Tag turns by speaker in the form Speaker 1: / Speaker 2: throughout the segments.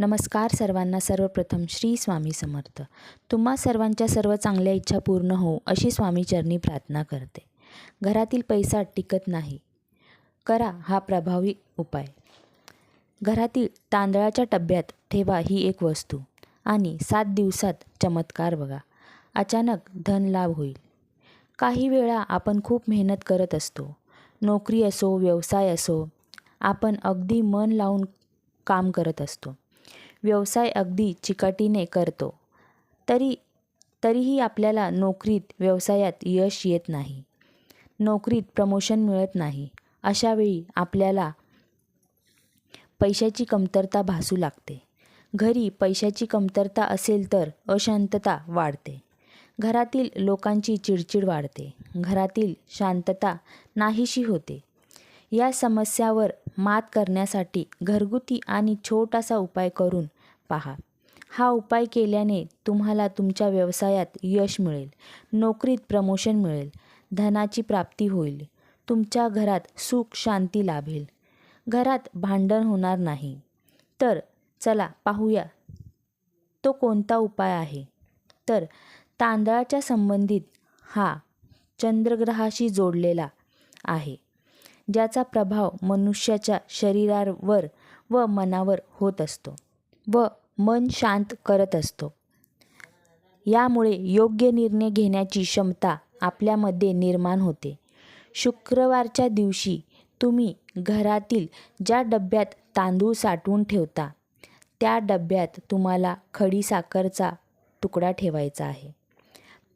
Speaker 1: नमस्कार सर्वांना सर्वप्रथम श्री स्वामी समर्थ. तुम्हा सर्वांच्या सर्व चांगल्या इच्छा पूर्ण हो अशी स्वामीचरणी प्रार्थना करते. घरातील पैसा टिकत नाही. करा हा प्रभावी उपाय. घरातील तांदळाच्या टब्यात ठेवा ही एक वस्तू आणि सात दिवसात चमत्कार बघा. अचानक धन लाभ होईल. काही वेळा आपण खूप मेहनत करत असतो. नोकरी असो व्यवसाय असो आपण अगदी मन लावून काम करत असतो. व्यवसाय अगदी चिकाटीने करतो. तरी तरीही आपल्याला नोकरीत व्यवसायात यश येत नाही. नोकरीत प्रमोशन मिळत नाही. अशावेळी आपल्याला पैशाची कमतरता भासू लागते. घरी पैशाची कमतरता असेल तर अशांतता वाढते. घरातील लोकांची चिडचिड वाढते. घरातील शांतता नाहीशी होते. या समस्यावर मात करण्यासाठी घरगुती आणि छोटासा उपाय करून पहा. हा उपाय केल्याने तुम्हाला तुमच्या व्यवसायात यश मिळेल नोकरीत प्रमोशन मिळेल धनाची प्राप्ती होईल तुमच्या घरात सुख शांती लाभेल. घरात भांडण होणार नाही. तर चला पाहूया तो कोणता उपाय आहे? तर तांदळाच्या संबंधित हा चंद्रग्रहाशी जोडलेला आहे. ज्याचा प्रभाव मनुष्याच्या शरीरावर व मनावर होत असतो व मन शांत करत असतो. यामुळे योग्य निर्णय घेण्याची क्षमता आपल्यामध्ये निर्माण होते. शुक्रवारच्या दिवशी तुम्ही घरातील ज्या डब्यात तांदूळ साठवून ठेवता त्या डब्यात तुम्हाला खडीसाखरचा तुकडा ठेवायचा आहे.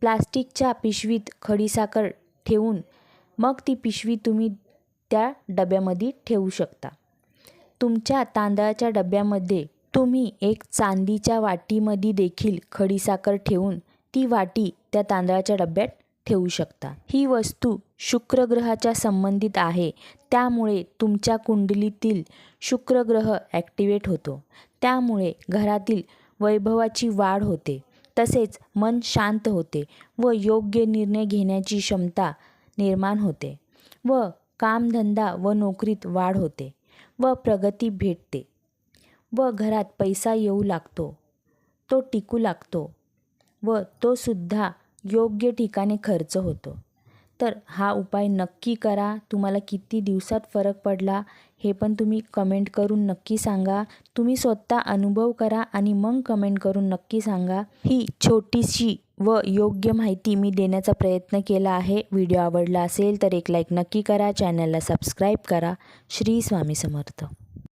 Speaker 1: प्लास्टिकच्या पिशवीत खडीसाखर ठेवून मग ती पिशवी तुम्ही त्या डब्यामध्ये ठेवू शकता. तुमच्या तांदळाच्या डब्यामध्ये तुम्ही एक चांदीच्या वाटीमध्ये देखील खडीसाखर ठेवून ती वाटी त्या तांदळाच्या डब्यात ठेवू शकता. ही वस्तू शुक्रग्रहाच्या संबंधित आहे. त्यामुळे तुमच्या कुंडलीतील शुक्रग्रह ॲक्टिवेट होतो. त्यामुळे घरातील वैभवाची वाढ होते. तसेच मन शांत होते व योग्य निर्णय घेण्याची क्षमता निर्माण होते व कामधंदा व नोकरीत वाढ होते व प्रगती भेटते व घरात पैसा येऊ लागतो तो टिकू लागतो व तो सुद्धा योग्य ठिकाणी खर्च होतो. तर हा उपाय नक्की करा. तुम्हाला किती दिवसात फरक पडला हे पण तुम्ही कमेंट करून नक्की सांगा. तुम्ही स्वतः अनुभव करा आणि मग कमेंट करून नक्की सांगा. ही छोटीशी व योग्य माहिती मी देण्याचा प्रयत्न केला आहे. व्हिडिओ आवडला असेल तर एक लाईक नक्की करा. चॅनलला सबस्क्राईब करा. श्री स्वामी समर्थ.